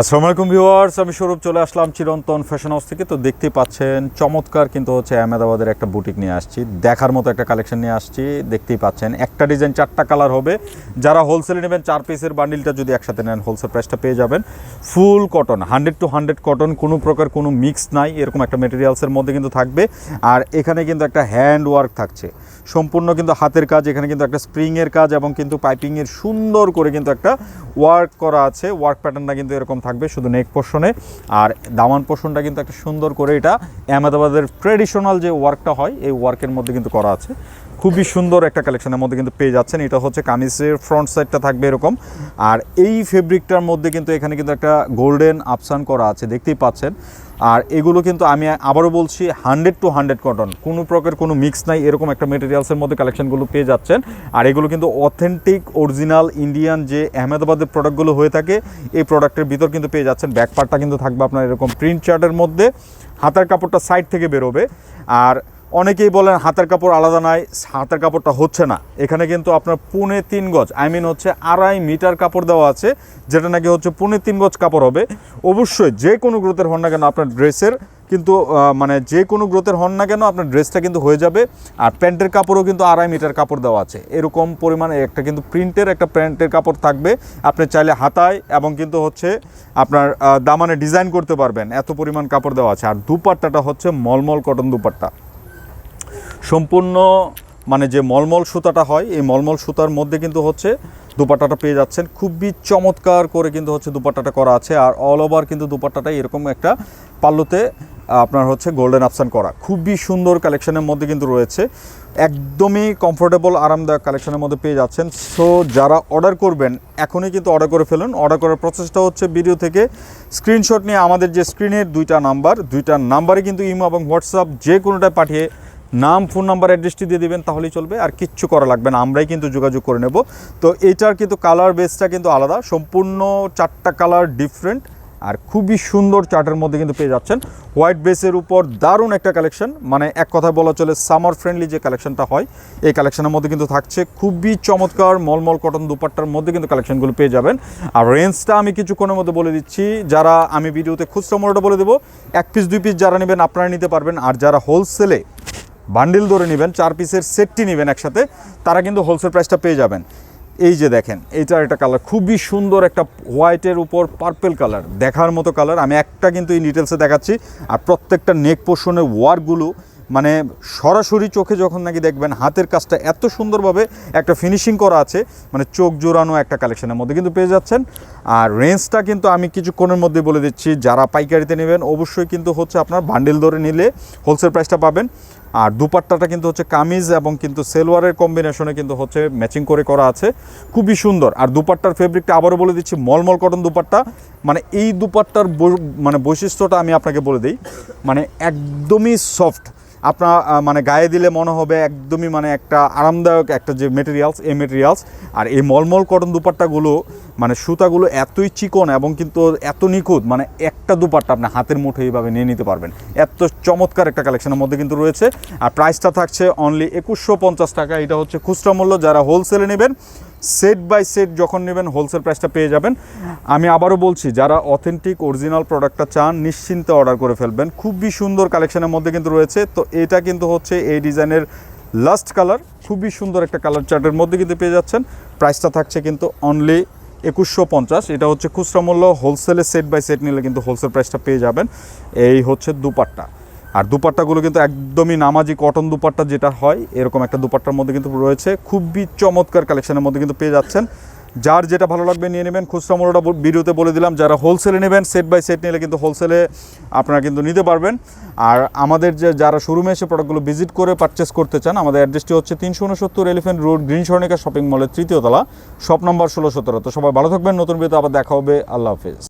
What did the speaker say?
আসসালামু আলাইকুম ভিউয়ার্স, আমি স্বরূপ চলে আসলাম চিরন্তন ফ্যাশন হাউস থেকে। তো দেখতেই পাচ্ছেন, চমৎকার কিন্তু হচ্ছে আহমেদাবাদের একটা বুটিক নিয়ে আসছি। দেখার মতো একটা কালেকশন নিয়ে আসছি, দেখতেই পাচ্ছেন, একটা ডিজাইন চারটা কালার হবে। যারা হোলসেলে নেবেন, চার পিসের বান্ডিলটা যদি একসাথে নেন হোলসেল প্রাইসটা পেয়ে যাবেন। Full cotton hundred to hundred cotton কোনো প্রকার কোনো মিক্স নাই, এরকম একটা মেটেরিয়ালসের মধ্যে কিন্তু থাকবে। আর এখানে কিন্তু একটা হ্যান্ড ওয়ার্ক থাকছে। সম্পূর্ণ কিন্তু হাতের কাজ, এখানে কিন্তু একটা স্প্রিংয়ের কাজ এবং কিন্তু পাইপিংয়ের সুন্দর করে কিন্তু একটা ওয়ার্ক করা আছে। ওয়ার্ক প্যাটার্নটা কিন্তু এরকম থাকবে শুধু নেক পোর্শনে আর দামান পোর্শনটা কিন্তু একটা সুন্দর করে এটা আহমেদাবাদের ট্রেডিশনাল যে ওয়ার্কটা হয়, এই ওয়ার্কের মধ্যে কিন্তু করা আছে। খুবই সুন্দর একটা কালেকশনের মধ্যে কিন্তু পেয়ে যাচ্ছেন। এটা হচ্ছে কামিজের ফ্রন্ট সাইডটা থাকবে এরকম। আর এই ফেব্রিকটার মধ্যে কিন্তু এখানে কিন্তু একটা গোল্ডেন আপসান করা আছে, দেখতেই পাচ্ছেন। আর এগুলো কিন্তু আমি আবারও বলছি হান্ড্রেড টু হান্ড্রেড কটন কোনো প্রকার কোনো মিক্স নাই, এরকম একটা মেটেরিয়ালসের মধ্যে কালেকশনগুলো পেয়ে যাচ্ছেন। আর এগুলো কিন্তু অথেন্টিক অরিজিনাল ইন্ডিয়ান যে আহমেদাবাদের প্রোডাক্টগুলো হয়ে থাকে, এই প্রোডাক্টের ভিতর কিন্তু পেয়ে যাচ্ছেন। ব্যাক পার্টটা কিন্তু থাকবে আপনার এরকম প্রিন্ট চার্টের মধ্যে। হাতার কাপড়টা সাইড থেকে বেরোবে। আর অনেকেই বলেন হাতের কাপড় আলাদা নাই, হাতের কাপড়টা হচ্ছে না। এখানে কিন্তু আপনার পুনে তিন গজ আই মিন হচ্ছে আড়াই মিটার কাপড় দেওয়া আছে, যেটা নাকি হচ্ছে পুনে তিন গজ কাপড় হবে। অবশ্যই যে কোনো গ্রোথের হন না কেন আপনার ড্রেসের কিন্তু মানে যে কোনো গ্রোথের হন না কেন আপনার ড্রেসটা কিন্তু হয়ে যাবে। আর প্যান্টের কাপড়ও কিন্তু আড়াই মিটার কাপড় দেওয়া আছে। এরকম পরিমাণে একটা কিন্তু প্রিন্টের একটা প্যান্টের কাপড় থাকবে। আপনি চাইলে হাতায় এবং কিন্তু হচ্ছে আপনার দামানে ডিজাইন করতে পারবেন। এত পরিমাণ কাপড় দেওয়া আছে। আর দুপাট্টাটা হচ্ছে মলমল কটন দুপাট্টা। সম্পূর্ণ মানে যে মলমল সুতাটা হয়, এই মলমল সুতার মধ্যে কিন্তু হচ্ছে দুপাট্টাটা পেয়ে যাচ্ছেন। খুবই চমৎকার করে কিন্তু হচ্ছে দুপাট্টাটা করা আছে আর অল ওভার কিন্তু দুপাট্টাটা এরকম একটা পাল্লুতে আপনার হচ্ছে গোল্ডেন আপসান করা। খুবই সুন্দর কালেকশনের মধ্যে কিন্তু রয়েছে। একদমই কমফোর্টেবল আরামদায়ক কালেকশনের মধ্যে পেয়ে যাচ্ছেন। সো যারা অর্ডার করবেন, এখনই কিন্তু অর্ডার করে ফেলুন। অর্ডার করার প্রসেসটা হচ্ছে ভিডিও থেকে স্ক্রিনশট নিয়ে আমাদের যে স্ক্রিনের দুইটা নাম্বার দুইটা নাম্বারে কিন্তু ইমো এবং হোয়াটসঅ্যাপ যে কোনোটায় পাঠিয়ে নাম, ফোন নাম্বার অ্যাড্রেসটি দিয়ে দিবেন, তাহলেই চলবে। আর কিচ্ছু করা লাগবে না, আমরাই কিন্তু যোগাযোগ করে নেব। তো এটার কিন্তু কালার বেসটা কিন্তু আলাদা, সম্পূর্ণ চারটা কালার ডিফারেন্ট আর খুবই সুন্দর চার্টের মধ্যে কিন্তু পেয়ে যাচ্ছেন। হোয়াইট বেসের উপর দারুণ একটা কালেকশন মানে এক কথা বলা চলে সামার ফ্রেন্ডলি যে কালেকশনটা হয়, এই কালেকশনের মধ্যে কিন্তু থাকছে। খুবই চমৎকার মলমল কটন দুপাট্টার মধ্যে কিন্তু কালেকশনগুলো পেয়ে যাবেন। আর রেঞ্জটা আমি কিছুক্ষণের মধ্যে বলে দিচ্ছি। যারা আমি ভিডিওতে খুচরা মূল্যটা বলে দেবো, এক পিস দুই পিস যারা নেবেন আপনারা নিতে পারবেন। আর যারা হোলসেলে বান্ডিল ধরে নেবেন, চার পিসের সেটটি নেবেন একসাথে, তারা কিন্তু হোলসেল প্রাইসটা পেয়ে যাবেন। এই যে দেখেন, এইটার একটা কালার খুবই সুন্দর একটা হোয়াইটের উপর পার্পেল কালার দেখার মতো কালার আমি একটা কিন্তু এই ডিটেলসে দেখাচ্ছি, আর প্রত্যেকটা নেক পোর্শনের ওয়ার্কগুলো মানে সরাসরি চোখে যখন নাকি দেখবেন, হাতের কাজটা এত সুন্দরভাবে একটা ফিনিশিং করা আছে মানে চোখ জোড়ানো একটা কালেকশনের মধ্যে কিন্তু পেয়ে যাচ্ছেন। আর রেঞ্জটা কিন্তু আমি কিছুক্ষণের মধ্যে বলে দিচ্ছি, যারা পাইকারিতে নেবেন, অবশ্যই কিন্তু হচ্ছে আপনার বান্ডেল ধরে নিলে হোলসেল প্রাইসটা পাবেন। আর দুপাট্টাটা কিন্তু হচ্ছে কামিজ এবং কিন্তু সেলোয়ারের কম্বিনেশনে কিন্তু হচ্ছে ম্যাচিং করে করা আছে। খুবই সুন্দর। আর দুপাট্টার ফেব্রিকটা আবারও বলে দিচ্ছি, মলমল কটন দুপাট্টা। মানে এই দুপাট্টার মানে বৈশিষ্ট্যটা আমি আপনাকে বলে দিই মানে একদমই সফট আপনার মানে গায়ে দিলে মনে হবে একদমই মানে একটা আরামদায়ক একটা যে মেটেরিয়ালস এই মেটেরিয়ালস আর এই মলমল কটন দুপাট্টাগুলো মানে সুতাগুলো এতই চিকন এবং কিন্তু এত নিখুঁত মানে একটা দুপাট্টা আপনি হাতের মুঠে এইভাবে নিয়ে নিতে পারবেন। এত চমৎকার একটা কালেকশনের মধ্যে কিন্তু রয়েছে। আর প্রাইসটা থাকছে অনলি একুশশো পঞ্চাশ টাকা। এটা হচ্ছে খুচরা মূল্য, যারা হোলসেলে নেবেন সেট বাই সেট যখন নেবেন হোলসেল প্রাইসটা পেয়ে যাবেন। আমি আবারও বলছি, যারা অথেন্টিক, অরিজিনাল প্রোডাক্টটা চান, নিশ্চিন্তে অর্ডার করে ফেলবেন। খুবই সুন্দর কালেকশনের মধ্যে কিন্তু রয়েছে। তো এটা কিন্তু হচ্ছে এই ডিজাইনের লাস্ট কালার খুবই সুন্দর একটা কালার চার্টের মধ্যে কিন্তু পেয়ে যাচ্ছেন। প্রাইসটা থাকছে কিন্তু অনলি একুশশো পঞ্চাশ। এটা হচ্ছে খুচরা মূল্য। হোলসেলে সেট বাই সেট নিলে কিন্তু হোলসেল প্রাইসটা পেয়ে যাবেন। এই হচ্ছে দুপাট্টা। আর দুপাট্টাগুলো কিন্তু একদমই নামাজি কটন দুপাট্টা যেটা হয়, এরকম একটা দুপাট্টার মধ্যে কিন্তু রয়েছে। খুবই চমৎকার কালেকশনের মধ্যে কিন্তু পেয়ে যাচ্ছেন। যার যেটা ভালো লাগবে নিয়ে নেবেন। খুচরা মূল্যটা ভিডিওতে বলে দিলাম, যারা হোলসেলে নেবেন সেট বাই সেট নিলে কিন্তু হোলসেলে আপনারা কিন্তু নিতে পারবেন। আর আমাদের যে যারা শোরুমে এসে প্রোডাক্টগুলো ভিজিট করে পারচেস করতে চান, আমাদের অ্যাড্রেসটি হচ্ছে তিনশো উনসত্তর Elephant Road green Swarnika shopping মলের তৃতীয় তলা শপ নম্বর ষোলো সতেরো। তো সবাই ভালো থাকবেন, নতুন ভিডিওতে আবার দেখা হবে। আল্লাহ হাফিজ।